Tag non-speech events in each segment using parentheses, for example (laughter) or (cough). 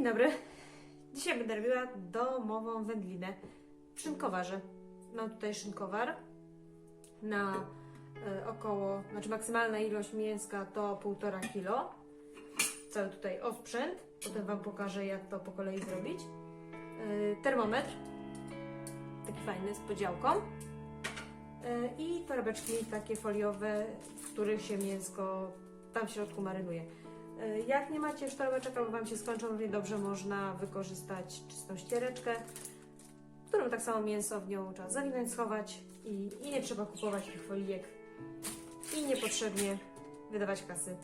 Dzień dobry. Dzisiaj będę robiła domową wędlinę w szynkowarze. Mam tutaj szynkowar na e, około, znaczy maksymalna ilość mięska to 1,5 kg. Cały tutaj osprzęt. Potem Wam pokażę jak to po kolei zrobić. E, termometr. Taki fajny z podziałką. E, I torebeczki takie foliowe, w których się mięsko tam w środku marynuje. E, Jak nie macie już torebeczek albo Wam się skończą, równie dobrze można wykorzystać czystą ściereczkę, którą tak samo mięso w nią trzeba zawinąć, schować i, i nie trzeba kupować tych folijek i niepotrzebnie wydawać kasy.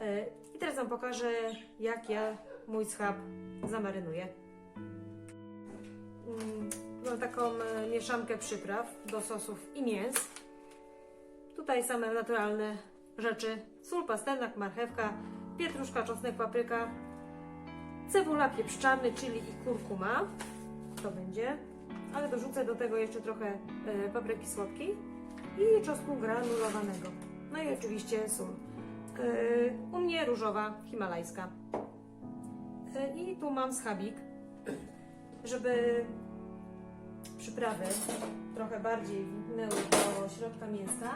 E, I teraz Wam pokażę, jak ja mój schab zamarynuję. Mm, Mam taką e, mieszankę przypraw do sosów i mięs. Tutaj same naturalne rzeczy. Sól, pasternak, marchewka, pietruszka, czosnek, papryka, cebula, pieprzczany, czyli i kurkuma. To będzie. Ale dorzucę do tego jeszcze trochę e, papryki słodkiej i czosnku granulowanego. No i oczywiście sól. E, u mnie różowa, himalajska. E, I tu mam schabik, żeby przyprawy trochę bardziej wniknęły do środka mięska,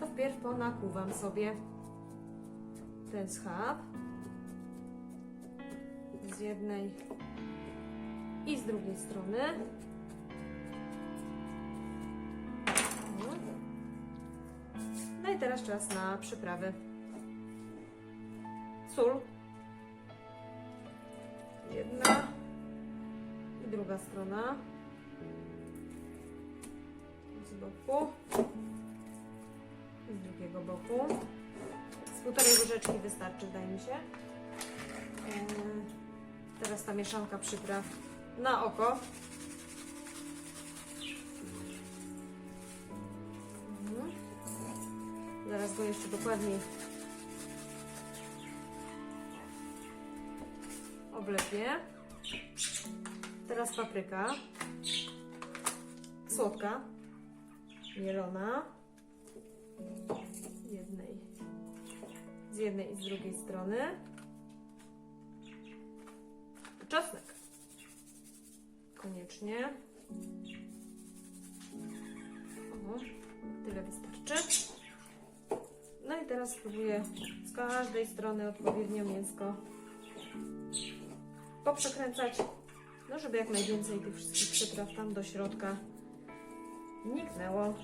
to wpierw ponakuwam sobie ten schab z jednej i z drugiej strony. No i teraz czas na przyprawy. Sól. Jedna i druga strona. Z boku z drugiego boku. Z półtorej łyżeczki wystarczy, wydaje mi się. Eee, Teraz ta mieszanka przypraw na oko. Mhm. Zaraz go jeszcze dokładniej oblepię. Teraz papryka. Słodka. Mielona z jednej i z drugiej strony. Czosnek. Koniecznie. O, tyle wystarczy. No i teraz spróbuję z każdej strony odpowiednio mięsko poprzekręcać, no żeby jak najwięcej tych wszystkich przypraw tam do środka wniknęło.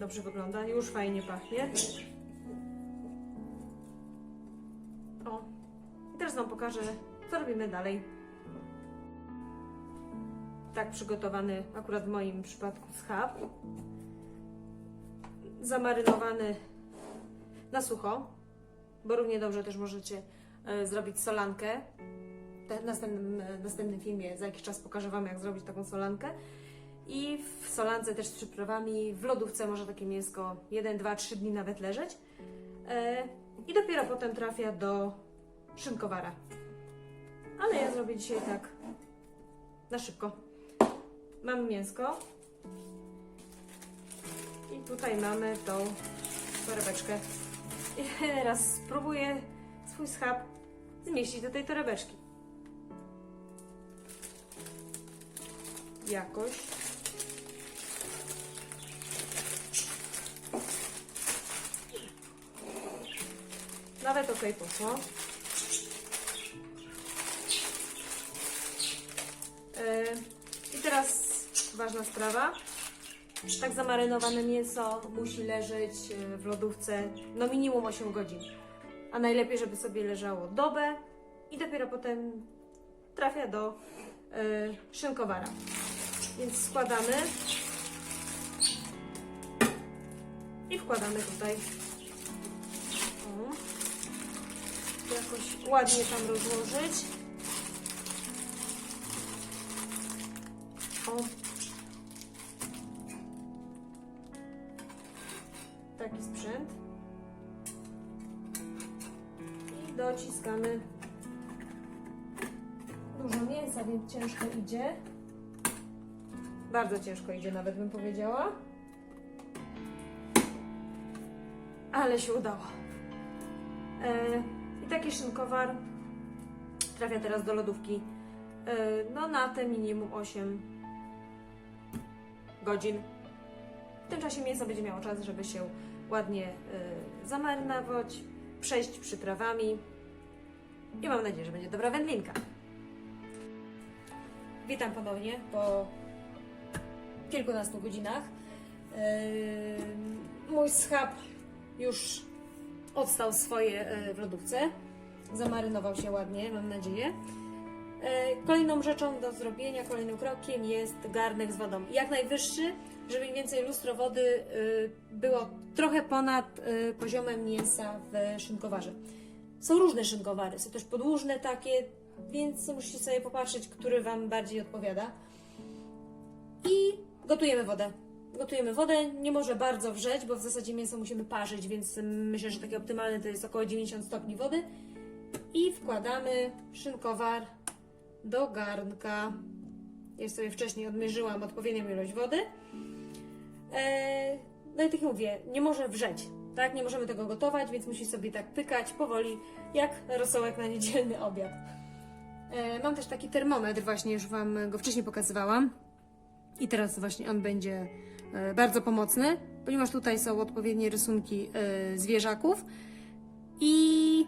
Dobrze wygląda? Już fajnie pachnie. O, i teraz Wam pokażę, co robimy dalej. Tak przygotowany, akurat w moim przypadku, schab. Zamarynowany na sucho, bo równie dobrze też możecie e, zrobić solankę. W następnym, e, następnym filmie za jakiś czas pokażę Wam, jak zrobić taką solankę. I w solance też z przyprawami, w lodówce może takie mięsko 1, 2, 3 dni nawet leżeć. E, I dopiero potem trafia do szynkowara. Ale ja zrobię dzisiaj tak na szybko. Mamy mięsko. I tutaj mamy tą torebeczkę. I (laughs) teraz spróbuję swój schab zmieścić do tej torebeczki. Jakoś. Nawet ok poszło. I teraz ważna sprawa. Tak zamarynowane mięso musi leżeć yy, w lodówce no minimum 8 godzin. A najlepiej, żeby sobie leżało dobę i dopiero potem trafia do yy, szynkowara. Więc składamy i wkładamy tutaj. Jakoś ładnie tam rozłożyć. O. Taki sprzęt. I dociskamy dużo mięsa, więc ciężko idzie. Bardzo ciężko idzie, nawet bym powiedziała. ale się udało. E, taki szynkowar trafia teraz do lodówki e, no na te minimum 8 godzin. W tym czasie mięso będzie miało czas, żeby się ładnie e, zamarynować, przejść przyprawami i mam nadzieję, że będzie dobra wędlinka. Witam ponownie po kilkunastu godzinach. Yy, Mój schab już odstał swoje yy, w lodówce. Zamarynował się ładnie, mam nadzieję. Yy, Kolejną rzeczą do zrobienia, kolejnym krokiem jest garnek z wodą. Jak najwyższy, żeby mniej więcej lustro wody yy, było trochę ponad poziomem mięsa w szynkowarze. Są różne szynkowary, są też podłużne takie, więc musicie sobie popatrzeć, który Wam bardziej odpowiada. I gotujemy wodę. Gotujemy wodę, nie może bardzo wrzeć, bo w zasadzie mięso musimy parzyć, więc myślę, że takie optymalne to jest około 90 stopni wody. I wkładamy szynkowar do garnka. Ja sobie wcześniej odmierzyłam odpowiednią ilość wody. Eee, no i tak jak mówię, nie może wrzeć, tak? Nie możemy tego gotować, więc musi sobie tak pykać powoli, jak rosołek na niedzielny obiad. E, Mam też taki termometr, właśnie już Wam go wcześniej pokazywałam. I teraz właśnie on będzie e, bardzo pomocny, ponieważ tutaj są odpowiednie rysunki e, zwierzaków. I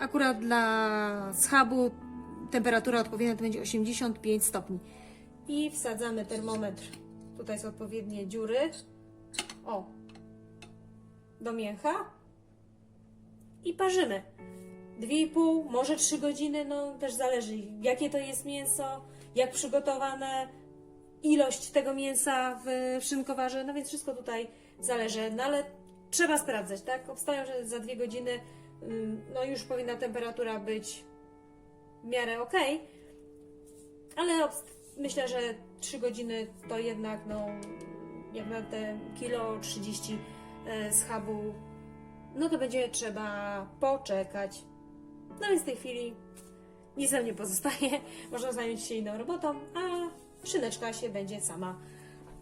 akurat dla schabu temperatura odpowiednia to będzie 85 stopni. I wsadzamy termometr. Tutaj są odpowiednie dziury. O! Do mięcha. I parzymy. 2,5, może 3 godziny, no też zależy jakie to jest mięso, jak przygotowane, ilość tego mięsa w szynkowarze, no więc wszystko tutaj zależy, no ale trzeba sprawdzać, tak? Obstawiam, że za 2 godziny no już powinna temperatura być w miarę ok, ale myślę, że 3 godziny to jednak, no jak na te kilo 30 e, schabu, no to będzie trzeba poczekać. No więc w tej chwili nic nam nie pozostaje. (laughs) Można zająć się inną robotą, a szyneczka się będzie sama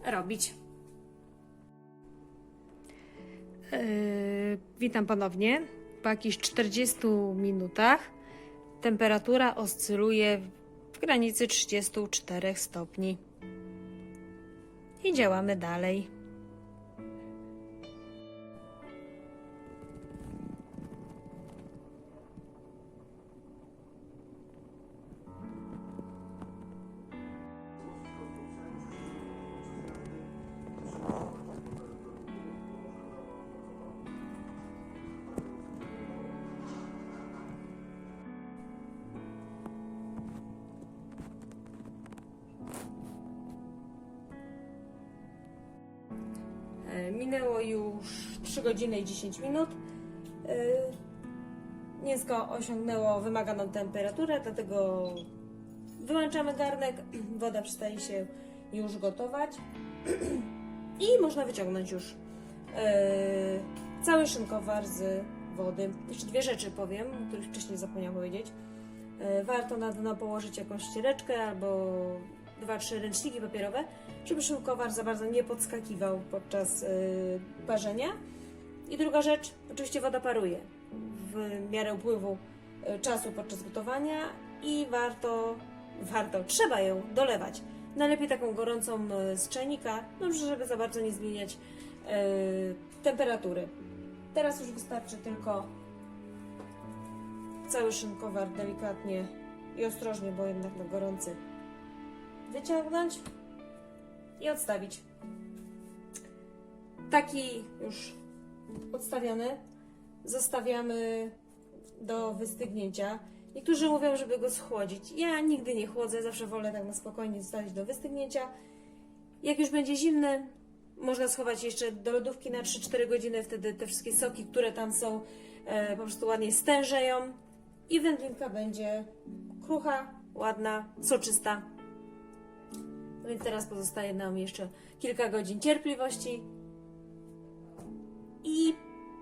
robić. witam ponownie. Po jakichś 40 minutach temperatura oscyluje w granicy 34 stopni. I działamy dalej. Minęło już 3 godziny i 10 minut. E, Mięsko osiągnęło wymaganą temperaturę, dlatego wyłączamy garnek. (clears throat) Woda przestaje się już gotować (clears throat) i można wyciągnąć już e, cały szynkowar z wody. Jeszcze dwie rzeczy powiem, o których wcześniej zapomniałam powiedzieć. E, Warto na dno położyć jakąś ściereczkę albo dwa, trzy ręczniki papierowe, żeby szynkowar za bardzo nie podskakiwał podczas y, parzenia. I druga rzecz, oczywiście woda paruje w miarę upływu y, czasu podczas gotowania i warto, warto, trzeba ją dolewać. Najlepiej taką gorącą y, z czajnika, no, żeby za bardzo nie zmieniać y, temperatury. Teraz już wystarczy tylko cały szynkowar delikatnie i ostrożnie, bo jednak na gorący wyciągnąć i odstawić. Taki już odstawiony zostawiamy do wystygnięcia. Niektórzy mówią, żeby go schłodzić. Ja nigdy nie chłodzę, zawsze wolę tak na spokojnie zostawić do wystygnięcia. Jak już będzie zimny, można schować jeszcze do lodówki na 3-4 godziny, wtedy te wszystkie soki, które tam są, e, po prostu ładnie stężeją i wędlinka będzie krucha, ładna, soczysta. No więc teraz pozostaje nam jeszcze kilka godzin cierpliwości i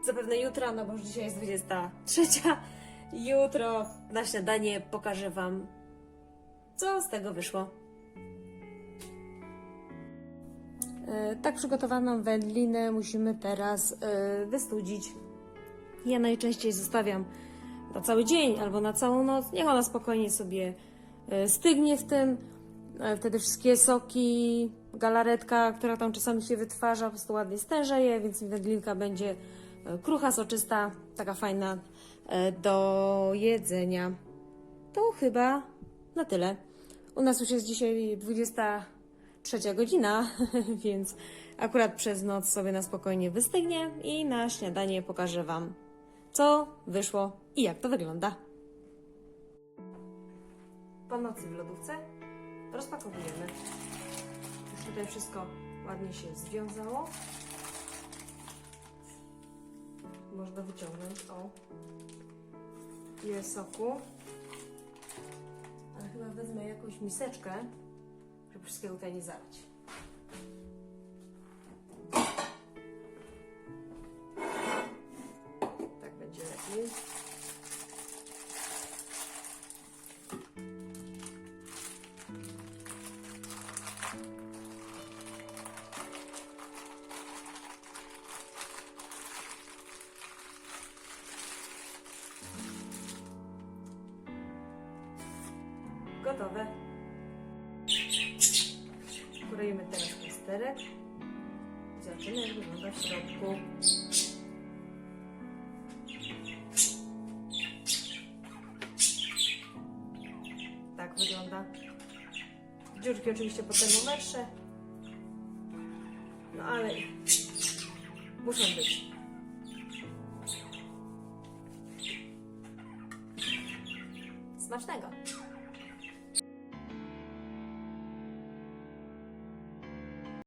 zapewne jutro, no bo już dzisiaj jest 23, jutro na śniadanie pokażę Wam, co z tego wyszło. E, Tak przygotowaną wędlinę musimy teraz e, wystudzić. Ja najczęściej zostawiam na cały dzień albo na całą noc. Niech ona spokojnie sobie e, stygnie w tym. E, Wtedy wszystkie soki, galaretka, która tam czasami się wytwarza, po prostu ładnie stężeje, więc wędlinka będzie e, krucha, soczysta, taka fajna e, do jedzenia. To chyba na tyle. U nas już jest dzisiaj 23 godzina, (laughs) więc akurat przez noc sobie na spokojnie wystygnie i na śniadanie pokażę Wam, co wyszło i jak to wygląda. Po nocy w lodówce rozpakowujemy. Już tutaj wszystko ładnie się związało. Można wyciągnąć, o, ile soku. Ale chyba wezmę jakąś miseczkę, żeby wszystkiego tutaj nie zalać. Gotowe. Kroimy teraz plasterek. Zobaczymy, jak wygląda w środku. Tak wygląda. Dziurki oczywiście po termometrze. No ale muszą być. Smacznego!